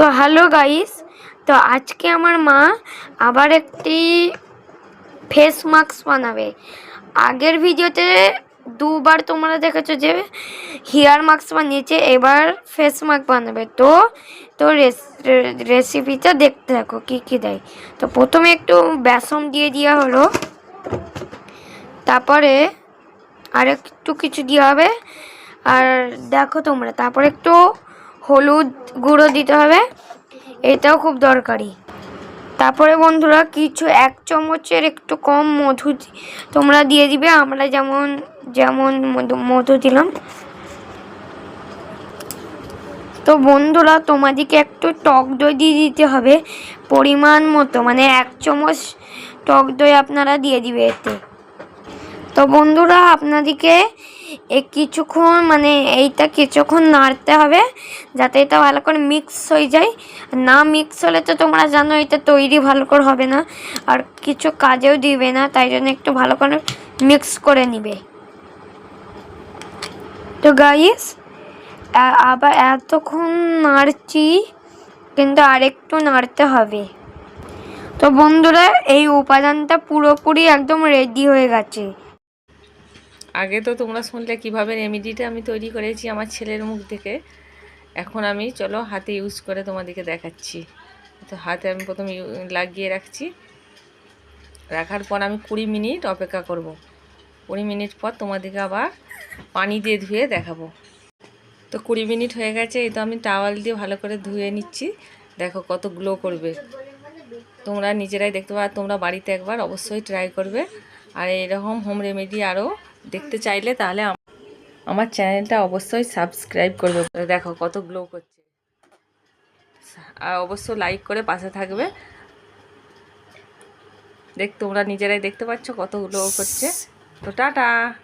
তো hello guys, তো আজকে আমার মা আবার একটি ফেস মাস্ক বানাবে। আগের ভিডিওতে দুবার তোমরা দেখেছ যে হেয়ার মাস্ক বানিয়েছে, এবার ফেস মাস্ক বানাবে। তো তো রেসিপিটা দেখতে থাকো, কী কী দেয়। তো প্রথমে একটু বেসন দিয়ে দেওয়া হলো। তারপরে আর একটু কিছু দেওয়া হবে। আর দেখো তোমরা, তারপরে একটু হলুদ গুঁড়ো দিতে হবে। এটাও খুব দরকারি। তারপরে বন্ধুরা, কিছু এক চামচের একটু কম মধু তোমরা দিয়ে দিবে। আমরা যেমন যেমন মধু দিলাম। তো বন্ধুরা, তোমাদেরকে একটু টক দই দিয়ে দিতে হবে। পরিমাণ মতো মানে এক চামচ টক দই আপনারা দিয়ে দিবে এতে। তো বন্ধুরা, আপনাদেরকে কিছুক্ষণ মানে এইটা কিছুক্ষণ নাড়তে হবে, যাতে এটা ভালো করে মিক্স হয়ে যায়। না মিক্স হলে তো তোমরা জানো, এটা তৈরি ভালো করে হবে না। আর কিছু কাজেও দিবে না, তাই জন্য একটু ভালো করে মিক্স করে নিবে। তো গাইস আবার এতক্ষণ নাড়ছি, কিন্তু আরেকটু নাড়তে হবে। তো বন্ধুরা, এই উপাদানটা পুরোপুরি একদম রেডি হয়ে গেছে। আগে তো তোমরা শুনলে কীভাবে রেমেডিটা আমি তৈরি করেছি আমার ছেলের মুখ থেকে এখন আমি, চলো, হাতে ইউজ করে তোমাদেরকে দেখাচ্ছি। তো হাতে আমি প্রথম লাগিয়ে রাখছি। রাখার পর আমি কুড়ি মিনিট অপেক্ষা করব। কুড়ি মিনিট পর তোমাদেরকে আবার পানি দিয়ে ধুয়ে দেখাবো। তো কুড়ি মিনিট হয়ে গেছে, এই তো আমি টাওয়াল দিয়ে ভালো করে ধুয়ে নিচ্ছি। দেখো কত গ্লো করবে। তোমরা নিজেরাই দেখতে পাবে তোমরা বাড়িতে একবার অবশ্যই ট্রাই করবে। আর এরকম হোম রেমেডি আরও দেখতে চাইলে তাহলে আম- আমার চ্যানেলটা অবশ্যই সাবস্ক্রাইব করবে। দেখো কত গ্লো করছে। আর অবশ্যই লাইক করে পাশে থাকবে। দেখ তোমরা নিজেরাই দেখতে পাচ্ছ কত গ্লো করছে। তো টাটা।